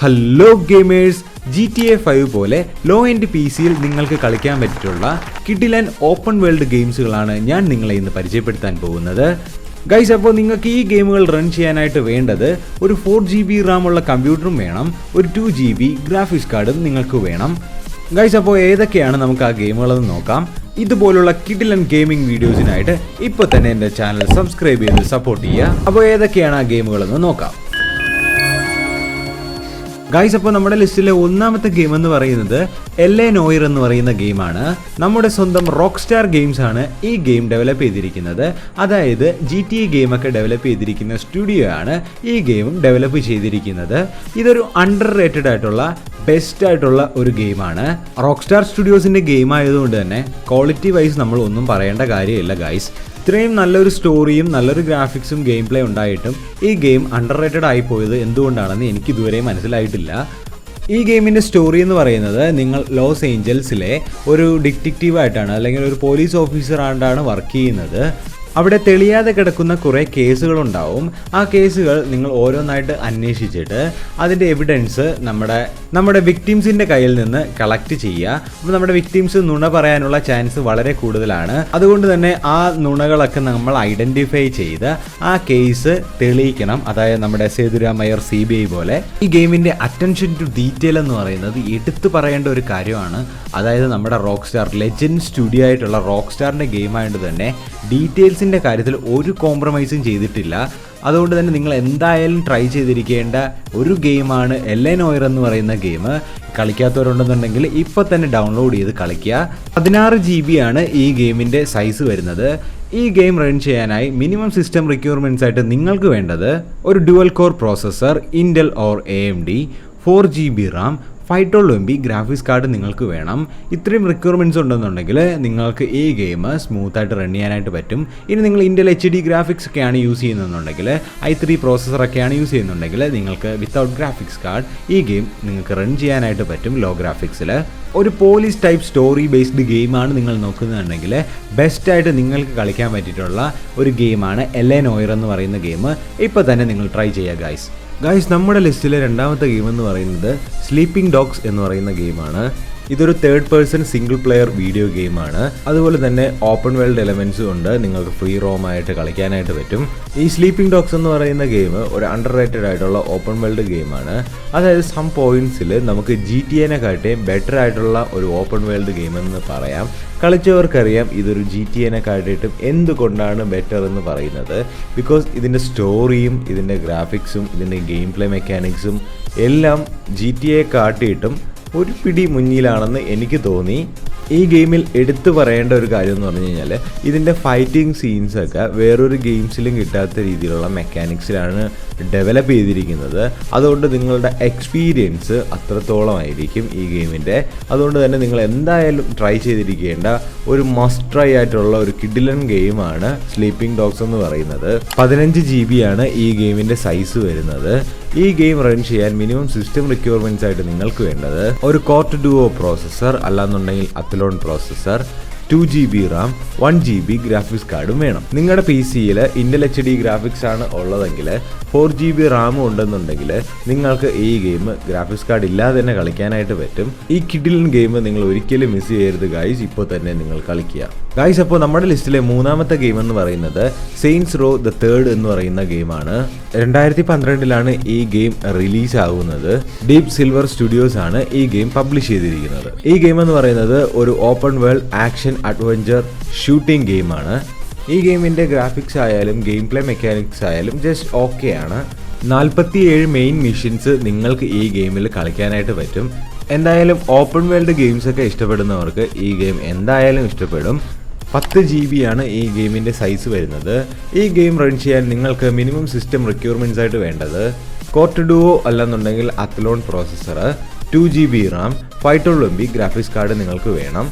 Hello gamers G T A five പോലെ low end P സിയിൽ നിങ്ങൾക്ക് കളിക്കാൻ പറ്റിയിട്ടുള്ള കിഡിലൻ ഓപ്പൺ വേൾഡ് ഗെയിംസുകളാണ് ഞാൻ നിങ്ങളെ ഇന്ന് പരിചയപ്പെടുത്താൻ പോകുന്നത്. ഗൈസ് അപ്പോൾ നിങ്ങൾക്ക് ഈ ഗെയിമുകൾ റൺ ചെയ്യാനായിട്ട് വേണ്ടത് ഒരു ഫോർ ജി ബി റാമുള്ള കമ്പ്യൂട്ടറും വേണം ഒരു ടു ജി ബി ഗ്രാഫിക്സ് കാർഡും നിങ്ങൾക്ക് വേണം. ഗൈസ് അപ്പോൾ ഏതൊക്കെയാണ് നമുക്ക് ആ ഗെയിമുകളെന്ന് നോക്കാം. ഇതുപോലുള്ള കിഡിലൻ ഗെയിമിംഗ് വീഡിയോസിനായിട്ട് ഇപ്പോൾ തന്നെ എന്റെ ചാനൽ സബ്സ്ക്രൈബ് ചെയ്ത് സപ്പോർട്ട് ചെയ്യുക. അപ്പോൾ ഏതൊക്കെയാണ് ആ ഗെയിമുകളെന്ന് നോക്കാം. ഗൈസ് അപ്പോൾ നമ്മുടെ ലിസ്റ്റിലെ ഒന്നാമത്തെ ഗെയിം എന്ന് പറയുന്നത് എൽ എ നോയർ എന്ന് പറയുന്ന ഗെയിമാണ് നമ്മുടെ സ്വന്തം റോക്ക് സ്റ്റാർ ഗെയിംസ് ആണ് ഈ ഗെയിം ഡെവലപ്പ് ചെയ്തിരിക്കുന്നത്. അതായത് ജി ടി എ ഗെയിമൊക്കെ ഡെവലപ്പ് ചെയ്തിരിക്കുന്ന സ്റ്റുഡിയോ ആണ് ഈ ഗെയിമും ഡെവലപ്പ് ചെയ്തിരിക്കുന്നത്. ഇതൊരു അണ്ടർ റേറ്റഡ് ആയിട്ടുള്ള ബെസ്റ്റ് ആയിട്ടുള്ള ഒരു ഗെയിമാണ് റോക്ക് സ്റ്റാർ സ്റ്റുഡിയോസിന്റെ ഗെയിം ആയതുകൊണ്ട് തന്നെ ക്വാളിറ്റി വൈസ് നമ്മൾ ഒന്നും പറയേണ്ട കാര്യമില്ല ഗൈസ് ഇത്രയും നല്ലൊരു സ്റ്റോറിയും നല്ലൊരു ഗ്രാഫിക്സും ഗെയിം പ്ലേ ഉണ്ടായിട്ടും ഈ ഗെയിം അണ്ടർ റേറ്റഡ് ആയി പോയത് എന്തുകൊണ്ടാണെന്ന് എനിക്ക് ഇതുവരെ മനസ്സിലായിട്ടില്ല. ഈ ഗെയിമിന്റെ സ്റ്റോറി എന്ന് പറയുന്നത് നിങ്ങൾ ലോസ് ഏഞ്ചൽസിലെ ഒരു ഡിറ്റക്റ്റീവായിട്ടാണ് അല്ലെങ്കിൽ ഒരു പോലീസ് ഓഫീസർ ആയിട്ടാണ് വർക്ക് ചെയ്യുന്നത്. അവിടെ തെളിയാതെ കിടക്കുന്ന കുറേ കേസുകളുണ്ടാവും. ആ കേസുകൾ നിങ്ങൾ ഓരോന്നായിട്ട് അന്വേഷിച്ചിട്ട് അതിന്റെ എവിഡൻസ് നമ്മുടെ നമ്മുടെ വിക്ടിംസിന്റെ കയ്യിൽ നിന്ന് കളക്ട് ചെയ്യുക. അപ്പോൾ നമ്മുടെ വിക്ടിംസ് നുണ പറയാനുള്ള ചാൻസ് വളരെ കൂടുതലാണ്. അതുകൊണ്ട് തന്നെ ആ നുണകളൊക്കെ നമ്മൾ ഐഡന്റിഫൈ ചെയ്ത് ആ കേസ് തെളിയിക്കണം. അതായത് നമ്മുടെ സേതുരാമയ്യർ സി ബി ഐ പോലെ. ഈ ഗെയിമിന്റെ അറ്റൻഷൻ ടു ഡീറ്റെയിൽ എന്ന് പറയുന്നത് എടുത്തു പറയേണ്ട ഒരു കാര്യമാണ്. അതായത് നമ്മുടെ റോക്ക് സ്റ്റാർ ലെജൻഡ് സ്റ്റുഡിയോ ആയിട്ടുള്ള റോക്ക് സ്റ്റാറിന്റെ ആയതുകൊണ്ട് തന്നെ ഡീറ്റെയിൽസിന്റെ കാര്യത്തിൽ ഒരു കോംപ്രമൈസും ചെയ്തിട്ടില്ല. അതുകൊണ്ട് തന്നെ നിങ്ങൾ എന്തായാലും ട്രൈ ചെയ്തിരിക്കേണ്ട ഒരു ഗെയിമാണ് ഓയർ എന്ന് പറയുന്ന ഗെയിം കളിക്കാത്തവരുണ്ടെന്നുണ്ടെങ്കിൽ ഇപ്പോൾ തന്നെ ഡൗൺലോഡ് ചെയ്ത് കളിക്കുക. പതിനാറ് ജി ബി ആണ് ഈ ഗെയിമിന്റെ സൈസ് വരുന്നത്. ഈ ഗെയിം റൺ ചെയ്യാനായി മിനിമം സിസ്റ്റം റിക്വയർമെന്റ്സ് ആയിട്ട് നിങ്ങൾക്ക് വേണ്ടത് ഒരു dual core processor Intel or A M D four G B RAM twelve M B graphics card നിങ്ങൾക്ക് വേണം. ഇത്രയും റിക്വയർമെന്റ്സ് ഉണ്ടെന്നുണ്ടെങ്കിൽ നിങ്ങൾക്ക് ഈ ഗെയിം സ്മൂത്തായിട്ട് റൺ ചെയ്യാനായിട്ട് പറ്റും. ഇനി നിങ്ങൾ ഇൻഡൽ എച്ച് ഡി ഗ്രാഫിക്സ് ഒക്കെയാണ് യൂസ് ചെയ്യുന്നതെന്നുണ്ടെങ്കിൽ ഐ ത്രീ പ്രോസസ്സറൊക്കെയാണ് യൂസ് ചെയ്യുന്നുണ്ടെങ്കിൽ നിങ്ങൾക്ക് വിത്തൗട്ട് ഗ്രാഫിക്സ് കാർഡ് ഈ ഗെയിം നിങ്ങൾക്ക് റൺ ചെയ്യാനായിട്ട് പറ്റും ലോ. ഗ്രാഫിക്സിൽ ഒരു പോലീസ് ടൈപ്പ് സ്റ്റോറി ബേസ്ഡ് ഗെയിമാണ് നിങ്ങൾ നോക്കുന്നുണ്ടെങ്കിൽ ബെസ്റ്റായിട്ട് നിങ്ങൾക്ക് കളിക്കാൻ പറ്റിയിട്ടുള്ള ഒരു ഗെയിമാണ് എൽ നോയർ എന്ന് പറയുന്ന ഗെയിം ഇപ്പോൾ തന്നെ നിങ്ങൾ ട്രൈ ചെയ്യുക ഗൈസ് ഗൈസ് നമ്മുടെ ലിസ്റ്റിലെ രണ്ടാമത്തെ ഗെയിം എന്ന് പറയുന്നത് സ്ലീപ്പിംഗ് ഡോഗ്സ് എന്ന് പറയുന്ന ഗെയിമാണ്. ഇതൊരു third person single player video ഗെയിമാണ് അതുപോലെ തന്നെ ഓപ്പൺ വേൾഡ് എലമെന്റ്സ് ഉണ്ട്. നിങ്ങൾക്ക് ഫ്രീ റോം ആയിട്ട് കളിക്കാനായിട്ട് പറ്റും. ഈ സ്ലീപ്പിംഗ് ഡോഗ്സ് എന്ന് പറയുന്ന ഗെയിം ഒരു അണ്ടർ റേറ്റഡ് ആയിട്ടുള്ള ഓപ്പൺ വേൾഡ് ഗെയിമാണ് അതായത് സം പോയിന്റ്സിൽ നമുക്ക് ജി ടി എനെ കാട്ടിയും ബെറ്റർ ആയിട്ടുള്ള ഒരു ഓപ്പൺ വേൾഡ് ഗെയിം എന്ന് പറയാം. കളിച്ചവർക്കറിയാം ഇതൊരു ജി ടി എനെ കാട്ടിയിട്ടും എന്തുകൊണ്ടാണ് ബെറ്റർ എന്ന് പറയുന്നത്. ബിക്കോസ് ഇതിന്റെ സ്റ്റോറിയും ഇതിന്റെ ഗ്രാഫിക്സും ഇതിന്റെ ഗെയിം പ്ലേ മെക്കാനിക്സും എല്ലാം ജി ടി എ കാട്ടിയിട്ടും ഒരു പിടി മുന്നിലാണെന്ന് എനിക്ക് തോന്നി. ഈ ഗെയിമിൽ എടുത്തു പറയേണ്ട ഒരു കാര്യം എന്ന് പറഞ്ഞു കഴിഞ്ഞാൽ ഇതിന്റെ ഫൈറ്റിംഗ് സീൻസൊക്കെ വേറൊരു ഗെയിംസിലും കിട്ടാത്ത രീതിയിലുള്ള മെക്കാനിക്സിലാണ് ഡെവലപ്പ് ചെയ്തിരിക്കുന്നത്. അതുകൊണ്ട് നിങ്ങളുടെ എക്സ്പീരിയൻസ് അത്രത്തോളമായിരിക്കും ഈ ഗെയിമിന്റെ അതുകൊണ്ട് തന്നെ നിങ്ങൾ എന്തായാലും ട്രൈ ചെയ്തിരിക്കേണ്ട ഒരു മസ്റ്റ് ട്രൈ ആയിട്ടുള്ള ഒരു കിഡിലൻ ഗെയിമാണ് സ്ലീപ്പിംഗ് ഡോഗ്സ് എന്ന് പറയുന്നത്. പതിനഞ്ച് ജി ആണ് ഈ ഗെയിമിന്റെ സൈസ് വരുന്നത്. ഈ ഗെയിം റൺ ചെയ്യാൻ മിനിമം സിസ്റ്റം റിക്വയർമെന്റ്സ് ആയിട്ട് നിങ്ങൾക്ക് വേണ്ടത് ഒരു കോർട്ട് ഡുവോ പ്രോസസ്സർ അല്ലാന്നുണ്ടെങ്കിൽ Athlon processor two G B RAM one G B graphics കാർഡും വേണം. നിങ്ങളുടെ പി സിയിൽ ഇൻഡൽ എച്ച് ഡി ഗ്രാഫിക്സ് ആണ് ഉള്ളതെങ്കിൽ ഫോർ ജി ബി റാമും ഉണ്ടെന്നുണ്ടെങ്കിൽ നിങ്ങൾക്ക് ഈ ഗെയിം ഗ്രാഫിക്സ് കാർഡ് ഇല്ലാതെ തന്നെ കളിക്കാനായിട്ട് പറ്റും. ഈ കിഡിലൻ ഗെയിം നിങ്ങൾ ഒരിക്കലും മിസ് ചെയ്യരുത് ഗായ്സ് ഇപ്പോൾ തന്നെ നിങ്ങൾ കളിക്കുക. ഗായ്സ് അപ്പോൾ നമ്മുടെ ലിസ്റ്റിലെ മൂന്നാമത്തെ ഗെയിം എന്ന് പറയുന്നത് സെയിൻസ് റോ ദ തേർഡ് എന്ന് പറയുന്ന ഗെയിമാണ് രണ്ടായിരത്തി പന്ത്രണ്ടിലാണ് ഈ ഗെയിം റിലീസ് ആകുന്നത് ഡീപ് സിൽവർ സ്റ്റുഡിയോസ് ആണ് ഈ ഗെയിം പബ്ലിഷ് ചെയ്തിരിക്കുന്നത്. ഈ ഗെയിം എന്ന് പറയുന്നത് ഒരു open world action adventure shooting ഗെയിമാണ്. ഈ ഗെയിമിന്റെ ഗ്രാഫിക്സ് ആയാലും ഗെയിം പ്ലേ മെക്കാനിക്സ് ആയാലും ജസ്റ്റ് ഓക്കെ ആണ്. നാൽപ്പത്തിയേഴ് മെയിൻ മിഷൻസ് നിങ്ങൾക്ക് ഈ ഗെയിമിൽ കളിക്കാനായിട്ട് പറ്റും. എന്തായാലും ഓപ്പൺ വേൾഡ് ഗെയിംസ് ഒക്കെ ഇഷ്ടപ്പെടുന്നവർക്ക് ഈ ഗെയിം എന്തായാലും ഇഷ്ടപ്പെടും. പത്ത് ജി ബി ആണ് ഈ ഗെയിമിന്റെ സൈസ് വരുന്നത്. ഈ ഗെയിം റൺ ചെയ്യാൻ നിങ്ങൾക്ക് മിനിമം സിസ്റ്റം റിക്വയർമെന്റ്സ് ആയിട്ട് വേണ്ടത് കോർട്ട് ഡുവോ അല്ലെന്നുണ്ടെങ്കിൽ Athlon processor two G B RAM five twelve M B graphics card നിങ്ങൾക്ക് വേണം.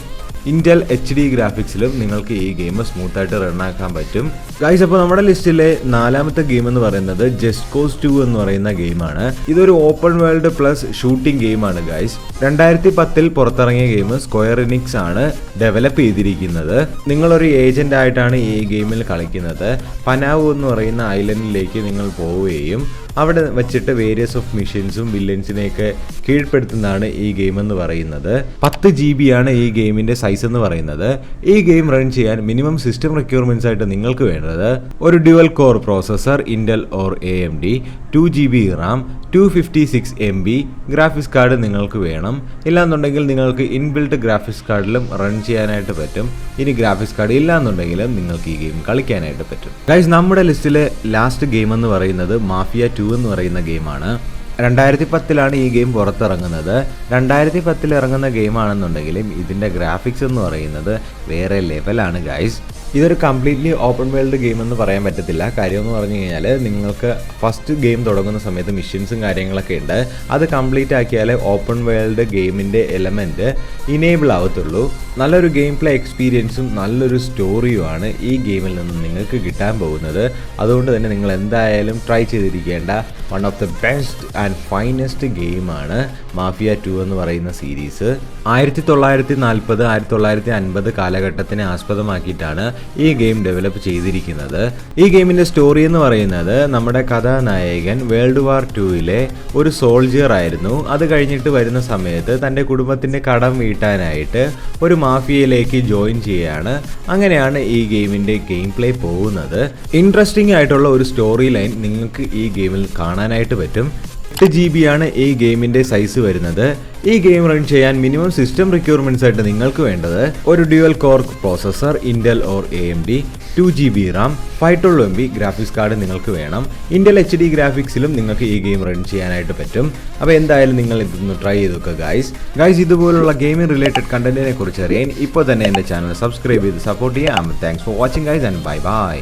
ഇന്റൽ എച്ച് ഡി ഗ്രാഫിക്സിലും നിങ്ങൾക്ക് ഈ ഗെയിം സ്മൂത്തായിട്ട് റണ്ണാക്കാൻ പറ്റും. ഗൈസ് അപ്പോൾ നമ്മുടെ ലിസ്റ്റിലെ നാലാമത്തെ ഗെയിം എന്ന് പറയുന്നത് ജെസ്കോസ് കോസ് ടു എന്ന് പറയുന്ന ഗെയിമാണ് ഇതൊരു ഓപ്പൺ വേൾഡ് പ്ലസ് ഷൂട്ടിംഗ് ഗെയിമാണ് ഗൈസ് രണ്ടായിരത്തി പത്തിൽ പുറത്തിറങ്ങിയ ഗെയിം സ്ക്വയർ ഇനിക്സ് ആണ് ഡെവലപ്പ് ചെയ്തിരിക്കുന്നത്. നിങ്ങളൊരു ഏജന്റ് ആയിട്ടാണ് ഈ ഗെയിമിൽ കളിക്കുന്നത്. പനാവു എന്ന് പറയുന്ന ഐലൻഡിലേക്ക് നിങ്ങൾ പോവുകയും അവിടെ വെച്ചിട്ട് വേരിയസ് ഓഫ് മിഷൻസും വില്ലൻസിനെയൊക്കെ കീഴ്പ്പെടുത്തുന്നതാണ് ഈ ഗെയിം എന്ന് പറയുന്നത്. പത്ത് ജി ബി ആണ് ഈ ഗെയിമിന്റെ സൈസ് എന്ന് പറയുന്നത്. ഈ ഗെയിം റൺ ചെയ്യാൻ മിനിമം സിസ്റ്റം റിക്വയർമെന്റ്സ് ആയിട്ട് നിങ്ങൾക്ക് വേണ്ടത് ഒരു dual core processor Intel or A M D two G B RAM two fifty six M B graphics card നിങ്ങൾക്ക് വേണം. ഇല്ലാന്നുണ്ടെങ്കിൽ നിങ്ങൾക്ക് ഇൻബിൽട്ട് ഗ്രാഫിക്സ് കാർഡിലും റൺ ചെയ്യാനായിട്ട് പറ്റും. ഇനി ഗ്രാഫിക്സ് കാർഡ് ഇല്ലാന്നുണ്ടെങ്കിലും നിങ്ങൾക്ക് ഈ ഗെയിം കളിക്കാനായിട്ട് പറ്റും. ഗൈസ് നമ്മുടെ ലിസ്റ്റിലെ ലാസ്റ്റ് ഗെയിം എന്ന് പറയുന്നത് മാഫിയ ടു എന്ന് പറയുന്ന ഗെയിമാണ്. രണ്ടായിരത്തി പത്തിലാണ് ഈ ഗെയിം പുറത്തിറങ്ങുന്നത്. രണ്ടായിരത്തി പത്തിൽ ഇറങ്ങുന്ന ഗെയിമാണെന്നുണ്ടെങ്കിലും ഇതിന്റെ ഗ്രാഫിക്സ് എന്ന് പറയുന്നത് വേറെ ലെവലാണ് ഗൈസ് ഇതൊരു കംപ്ലീറ്റ്ലി ഓപ്പൺ വേൾഡ് ഗെയിം എന്ന് പറയാൻ പറ്റത്തില്ല. കാര്യം എന്ന് പറഞ്ഞു കഴിഞ്ഞാൽ നിങ്ങൾക്ക് ഫസ്റ്റ് ഗെയിം തുടങ്ങുന്ന സമയത്ത് മിഷൻസും കാര്യങ്ങളൊക്കെ ഉണ്ട്. അത് കംപ്ലീറ്റ് ആക്കിയാൽ ഓപ്പൺ വേൾഡ് ഗെയിമിന്റെ എലമെന്റ് ഇനേബിൾ ആവത്തുള്ളൂ. നല്ലൊരു ഗെയിം പ്ലേ എക്സ്പീരിയൻസും നല്ലൊരു സ്റ്റോറിയുമാണ് ഈ ഗെയിമിൽ നിന്ന് നിങ്ങൾക്ക് കിട്ടാൻ പോകുന്നത്. അതുകൊണ്ട് തന്നെ നിങ്ങൾ എന്തായാലും try ചെയ്തിരിക്കേണ്ട one of the best and finest ഗെയിമാണ് മാഫിയ ടു എന്ന് പറയുന്ന സീരീസ് ആയിരത്തി തൊള്ളായിരത്തി നാൽപ്പത് ആയിരത്തി തൊള്ളായിരത്തി അൻപത് കാലഘട്ടത്തിനെ ആസ്പദമാക്കിയിട്ടാണ് ഈ ഗെയിം ഡെവലപ്പ് ചെയ്തിരിക്കുന്നത്. ഈ ഗെയിമിന്റെ സ്റ്റോറി എന്ന് പറയുന്നത് നമ്മുടെ കഥാനായകൻ വേൾഡ് വാർ ടൂവിലെ ഒരു സോൾജിയർ ആയിരുന്നു. അത് കഴിഞ്ഞിട്ട് വരുന്ന സമയത്ത് തന്റെ കുടുംബത്തിന്റെ കടം വീട്ടാനായിട്ട് ഒരു മാഫിയയിലേക്ക് ജോയിൻ ചെയ്യുകയാണ് അങ്ങനെയാണ് ഈ ഗെയിമിന്റെ ഗെയിം പ്ലേ പോകുന്നത്. ഇൻട്രസ്റ്റിംഗ് ആയിട്ടുള്ള ഒരു സ്റ്റോറി ലൈൻ നിങ്ങൾക്ക് ഈ ഗെയിമിൽ കാണാനായിട്ട് പറ്റും. എട്ട് ജി ബി ആണ് ഈ ഗെയിമിന്റെ സൈസ് വരുന്നത്. ഈ ഗെയിം റൺ ചെയ്യാൻ മിനിമം സിസ്റ്റം റിക്വയർമെന്റ്സ് ആയിട്ട് നിങ്ങൾക്ക് വേണ്ടത് ഒരു dual core processor Intel or A M D two G B RAM five twelve M B graphics card നിങ്ങൾക്ക് വേണം. ഇന്റൽ എച്ച് ഡി ഗ്രാഫിക്സിലും നിങ്ങൾക്ക് ഈ ഗെയിം റൺ ചെയ്യാനായിട്ട് പറ്റും. അപ്പോൾ എന്തായാലും നിങ്ങൾ ഇതൊന്ന് ട്രൈ ചെയ്ത് നോക്കുക ഗൈസ് ഗൈസ് ഇതുപോലുള്ള ഗെയിമിംഗ് റിലേറ്റഡ് കണ്ടന്റിനെ കുറിച്ച് അറിയാൻ ഇപ്പോൾ തന്നെ എന്റെ ചാനൽ സബ്സ്ക്രൈബ് ചെയ്ത് സപ്പോർട്ട് ചെയ്യാം. Thanks for watching guys and bye bye